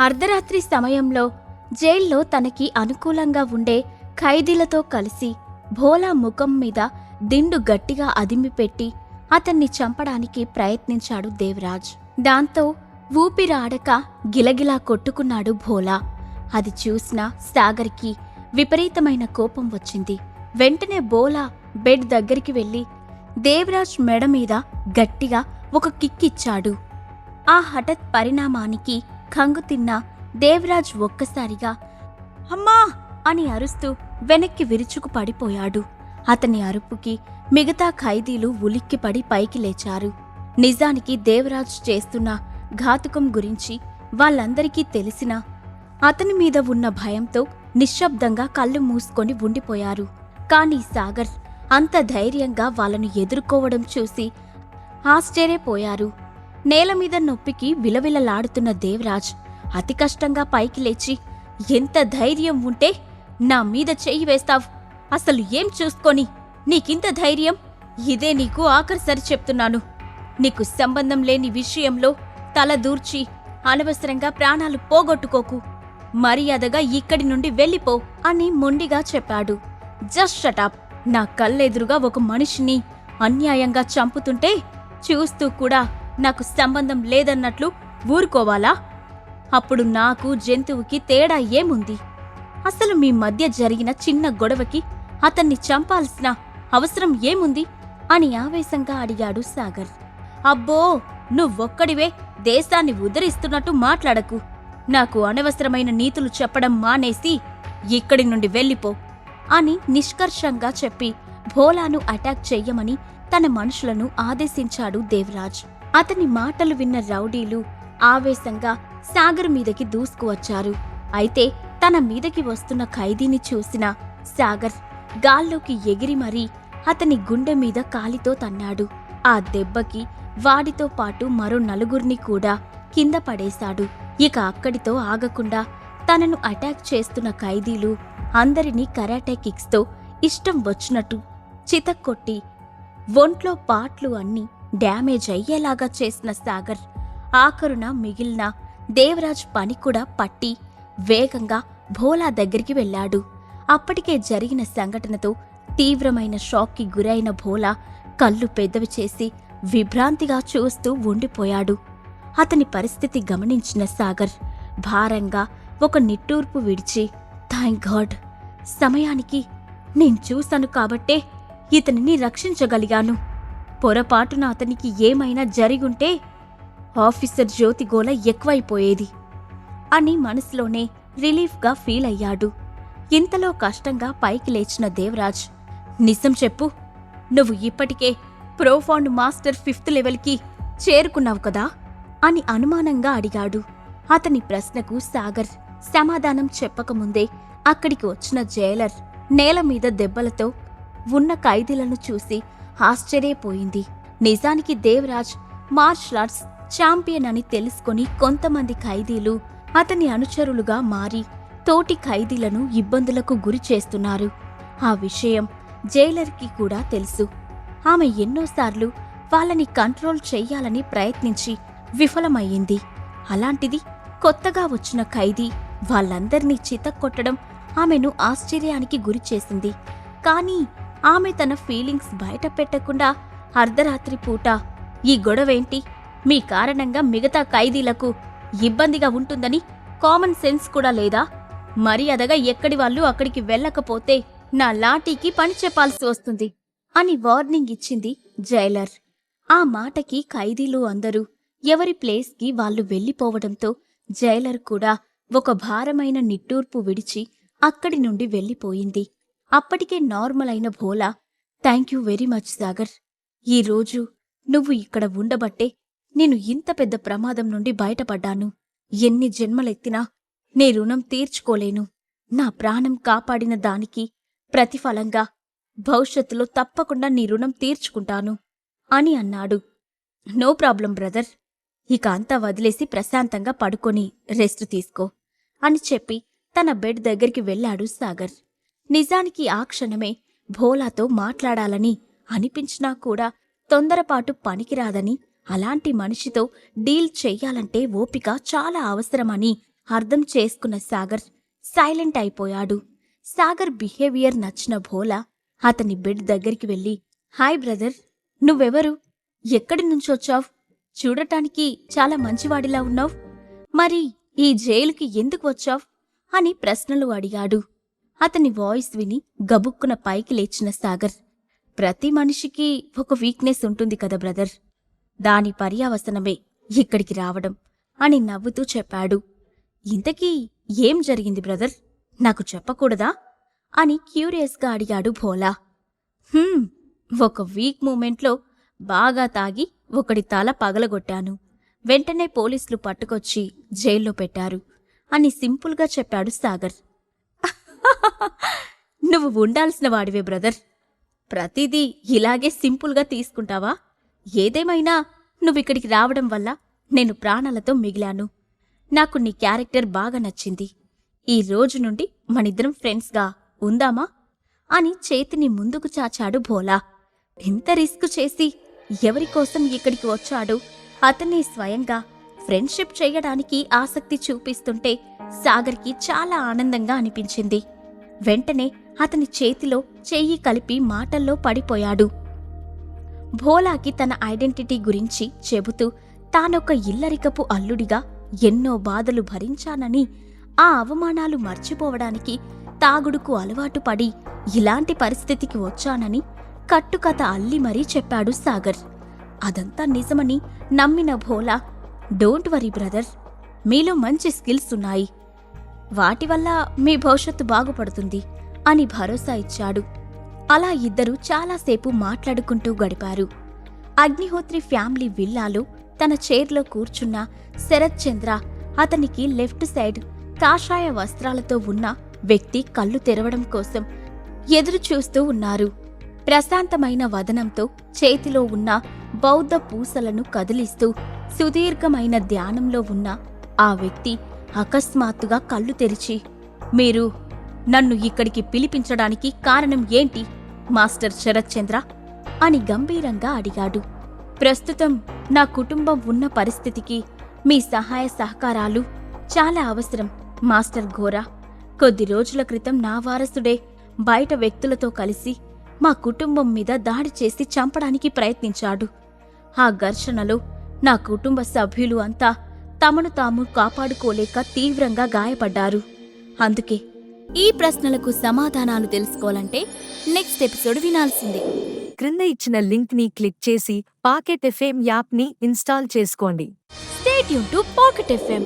అర్ధరాత్రి సమయంలో జైల్లో తనకి అనుకూలంగా ఉండే ఖైదీలతో కలిసి భోలా ముఖం మీద దిండు గట్టిగా అదిమిపెట్టి అతన్ని చంపడానికి ప్రయత్నించాడు దేవరాజ్. దాంతో ఊపిరాడక గిలగిలా కొట్టుకున్నాడు భోలా. అది చూసిన సాగర్కి విపరీతమైన కోపం వచ్చింది. వెంటనే బోలా బెడ్ దగ్గరికి వెళ్ళి దేవరాజ్ మెడ మీద గట్టిగా ఒక కిక్కిచ్చాడు. ఆ హఠత్ పరిణామానికి కంగుతిన్న దేవరాజ్ ఒక్కసారిగా అమ్మా! అని అరుస్తూ వెనక్కి విరుచుకు పడిపోయాడు. అతని అరుపుకి మిగతా ఖైదీలు ఉలిక్కిపడి పైకి లేచారు. నిజానికి దేవరాజ్ చేస్తున్న ఘాతుకం గురించి వాళ్ళందరికీ తెలిసినా అతని మీద ఉన్న భయంతో నిశ్శబ్దంగా కళ్ళు మూసుకొని ఉండిపోయారు. కానీ సాగర్ అంత ధైర్యంగా వాళ్ళను ఎదుర్కోవడం చూసి ఆశ్చర్యపోయారు. నేల మీద నొప్పికి విలవిలలాడుతున్న దేవరాజ్ అతి కష్టంగా పైకి లేచి ఎంత ధైర్యం ఉంటే నా మీద చెయ్యి వేస్తావ్. అసలు ఏం చూసుకొని? నీకింత ధైర్యం? ఇదే నీకు ఆఖరిసరి చెప్తున్నాను. నీకు సంబంధం లేని విషయంలో తల దూర్చి అనవసరంగా ప్రాణాలు పోగొట్టుకోకు. మర్యాదగా ఇక్కడి నుండి వెళ్ళిపో అని మొండిగా చెప్పాడు. జస్ట్ షటాప్ నా కళ్ళెదురుగా ఒక మనిషిని అన్యాయంగా చంపుతుంటే చూస్తూ కూడా నాకు సంబంధం లేదన్నట్లు ఊరుకోవాలా? అప్పుడు నాకు జంతువుకి తేడా ఏముంది? అసలు మీ మధ్య జరిగిన చిన్న గొడవకి అతన్ని చంపాల్సిన అవసరం ఏముంది? అని ఆవేశంగా అడిగాడు సాగర్. అబ్బో నువ్వొక్కడివే దేశాన్ని ఉదరిస్తున్నట్టు మాట్లాడకు. నాకు అనవసరమైన నీతులు చెప్పడం మానేసి ఇక్కడి నుండి వెళ్ళిపో అని నిష్కర్షంగా చెప్పి భోలాను అటాక్ చెయ్యమని తన మనుషులను ఆదేశించాడు దేవరాజ్. అతని మాటలు విన్న రౌడీలు ఆవేశంగా సాగర్ మీదకి దూసుకువచ్చారు. అయితే తన మీదకి వస్తున్న ఖైదీని చూసిన సాగర్ గాల్లోకి ఎగిరి మరీ అతని గుండె మీద కాలితో తన్నాడు. ఆ దెబ్బకి వాడితో పాటు మరో నలుగురిని కూడా కింద పడేశాడు. ఇక అక్కడితో ఆగకుండా తనను అటాక్ చేస్తున్న ఖైదీలు అందరినీ కరాటే కిక్స్తో ఇష్టం వచ్చినట్టు చితక్కొట్టి ఒంట్లో పాట్లు అన్నీ డ్యామేజ్ అయ్యేలాగా చేసిన సాగర్. ఆఖరున మిగిలిన దేవరాజ్ పని కూడా పట్టి వేగంగా భోలా దగ్గరికి వెళ్ళాడు. అప్పటికే జరిగిన సంఘటనతో తీవ్రమైన షాక్కి గురైన భోలా కళ్ళు పెద్దవి చేసి విభ్రాంతిగా చూస్తూ ఉండిపోయాడు. అతని పరిస్థితి గమనించిన సాగర్ భారంగా ఒక నిట్టూర్పు విడిచి థ్యాంక్ గాడ్! సమయానికి నేను చూశాను కాబట్టే ఇతనిని రక్షించగలిగాను. పొరపాటున అతనికి ఏమైనా జరిగుంటే ఆఫీసర్ జ్యోతి గోల ఎక్కువైపోయేది అని మనసులోనే రిలీఫ్గా ఫీల్ అయ్యాడు. ఇంతలో కష్టంగా పైకి లేచిన దేవరాజ్ నిజం చెప్పు నువ్వు ఇప్పటికే ప్రోఫౌండ్ మాస్టర్ ఫిఫ్త్ లెవెల్కి చేరుకున్నావు కదా? అని అనుమానంగా అడిగాడు. అతని ప్రశ్నకు సాగర్ సమాధానం చెప్పకముందే అక్కడికి వచ్చిన జైలర్ నేల మీద దెబ్బలతో ఉన్న ఖైదీలను చూసి ఆశ్చర్యపోయింది. నిజానికి దేవరాజ్ మార్షల్ ఆర్ట్స్ ఛాంపియన్ అని తెలుసుకొని కొంతమంది ఖైదీలు అతని అనుచరులుగా మారి తోటి ఖైదీలను ఇబ్బందులకు గురి చేస్తున్నారు. ఆ విషయం జైలర్కి కూడా తెలుసు. ఆమె ఎన్నోసార్లు వాళ్ళని కంట్రోల్ చెయ్యాలని ప్రయత్నించి విఫలమయ్యింది. అలాంటిది కొత్తగా వచ్చిన ఖైదీ వాళ్ళందర్నీ చితక్కొట్టడం ఆమెను ఆశ్చర్యానికి గురిచేసింది కానీ ఆమె తన ఫీలింగ్స్ బయట పెట్టకుండా అర్ధరాత్రి పూట ఈ గొడవేంటి? మీ కారణంగా మిగతా ఖైదీలకు ఇబ్బందిగా ఉంటుందని కామన్ సెన్స్ కూడా లేదా? మర్యాదగా ఎక్కడి వాళ్ళు అక్కడికి వెళ్ళకపోతే నా లాఠీకి పని చెప్పాల్సి వస్తుంది అని వార్నింగ్ ఇచ్చింది జైలర్. ఆ మాటకి ఖైదీలు అందరూ ఎవరి ప్లేస్కి వాళ్ళు వెళ్ళిపోవడంతో జైలర్ కూడా ఒక భారమైన నిట్టూర్పు విడిచి అక్కడి నుండి వెళ్ళిపోయింది. అప్పటికే నార్మల్ అయిన Bhola thank you very much Sagar. ఈ రోజు నువ్వు ఇక్కడ ఉండబట్టే నేను ఇంత పెద్ద ప్రమాదం నుండి బయటపడ్డాను. ఎన్ని జన్మలెత్తినా నీ రుణం తీర్చుకోలేను. నా ప్రాణం కాపాడిన దానికి ప్రతిఫలంగా భవిష్యత్తులో తప్పకుండా నీ రుణం తీర్చుకుంటాను అని అన్నాడు. No problem brother. ఇక అంతా వదిలేసి ప్రశాంతంగా పడుకొని రెస్ట్ తీసుకో అని చెప్పి తన బెడ్ దగ్గరికి వెళ్ళాడు సాగర్. నిజానికి ఆ క్షణమే భోలాతో మాట్లాడాలని అనిపించినా కూడా తొందరపాటు పనికిరాదని అలాంటి మనిషితో డీల్ చెయ్యాలంటే ఓపిక చాలా అవసరమని అర్థం చేసుకున్న సాగర్ సైలెంట్ అయిపోయాడు. సాగర్ బిహేవియర్ నచ్చిన భోలా అతని బెడ్ దగ్గరికి వెళ్ళి హాయ్ బ్రదర్ నువ్వెవరు? ఎక్కడి నుంచొచ్చావ్ చూడటానికి చాలా మంచివాడిలా ఉన్నావ్. మరి ఈ జైలుకి ఎందుకు వచ్చావ్? అని ప్రశ్నలు అడిగాడు. అతని వాయిస్ విని గబుక్కున పైకి లేచిన సాగర్ ప్రతి మనిషికి ఒక వీక్నెస్ ఉంటుంది కదా బ్రదర్. దాని పర్యావసనమే ఇక్కడికి రావడం అని నవ్వుతూ చెప్పాడు. ఇంతకీ ఏం జరిగింది బ్రదర్? నాకు చెప్పకూడదా? అని క్యూరియస్గా అడిగాడు భోలా. హ్మ్ ఒక వీక్ మూమెంట్లో బాగా తాగి ఒకడి తల పగలగొట్టాను. వెంటనే పోలీసులు పట్టుకొచ్చి జైల్లో పెట్టారు అని సింపుల్గా చెప్పాడు సాగర్. నువ్వు ఉండాల్సిన వాడివే బ్రదర్. ప్రతిదీ ఇలాగే సింపుల్గా తీసుకుంటావా? ఏదేమైనా నువ్విక్కడికి రావడం వల్ల నేను ప్రాణాలతో మిగిలాను. నాకు నీ క్యారెక్టర్ బాగా నచ్చింది. ఈ రోజు నుండి మనిద్దరం ఫ్రెండ్స్గా ఉందామా? అని చేతిని ముందుకు చాచాడు భోలా. ఎంత రిస్క్ చేసి ఎవరికోసం ఇక్కడికి వచ్చాడో? అతన్ని స్వయంగా ఫ్రెండ్షిప్ చేయడానికి ఆసక్తి చూపిస్తుంటే సాగర్కి చాలా ఆనందంగా అనిపించింది. వెంటనే అతని చేతిలో చెయ్యి కలిపి మాటల్లో పడిపోయాడు. భోలాకి తన ఐడెంటిటీ గురించి చెబుతూ తానొక ఇల్లరికపు అల్లుడిగా ఎన్నో బాధలు భరించానని ఆ అవమానాలు మర్చిపోవడానికి తాగుడుకు అలవాటు పడి ఇలాంటి పరిస్థితికి వచ్చానని కట్టుకథ అల్లి మరీ చెప్పాడు సాగర్. అదంతా నిజమని నమ్మిన భోలా డోంట్ వరీ బ్రదర్ మీలో మంచి స్కిల్స్ ఉన్నాయి. వాటి వల్ల మీ భవిష్యత్తు బాగుపడుతుంది అని భరోసా ఇచ్చాడు. అలా ఇద్దరూ చాలాసేపు మాట్లాడుకుంటూ గడిపారు. అగ్నిహోత్రి ఫ్యామిలీ విల్లాలో తన చైర్లో కూర్చున్న శరత్ చంద్ర అతనికి లెఫ్ట్ సైడ్ కాషాయ వస్త్రాలతో ఉన్న వ్యక్తి కళ్ళు తెరవడం కోసం ఎదురు చూస్తూ ఉన్నారు. ప్రశాంతమైన వదనంతో చేతిలో ఉన్న బౌద్ధ పూసలను కదిలిస్తూ సుదీర్ఘమైన ధ్యానంలో ఉన్న ఆ వ్యక్తి అకస్మాత్తుగా కళ్ళు తెరిచి మీరు నన్ను ఇక్కడికి పిలిపించడానికి కారణం ఏంటి మాస్టర్ శరత్చంద్ర? అని గంభీరంగా అడిగాడు. ప్రస్తుతం నా కుటుంబం ఉన్న పరిస్థితికి మీ సహాయ సహకారాలు చాలా అవసరం మాస్టర్ ఘోరా. కొద్ది రోజుల క్రితం నా వారసుడే బయట వ్యక్తులతో కలిసి మా కుటుంబం మీద దాడి చేసి చంపడానికి ప్రయత్నించాడు. ఆ ఘర్షణలో నా కుటుంబ సభ్యులు అంతా తమను తాము కాపాడుకోలేక తీవ్రంగా గాయపడ్డారు. అందుకే ఈ ప్రశ్నలకు సమాధానాలు తెలుసుకోవాలంటే నెక్స్ట్ ఎపిసోడ్ వినాల్సిందే. క్రింద ఇచ్చిన లింక్ని క్లిక్ చేసి పాకెట్ ఎఫ్ఎం యాప్ని ఇన్స్టాల్ చేసుకోండి. స్టేట్ యూన్ టు పాకెట్ ఎఫ్ఎం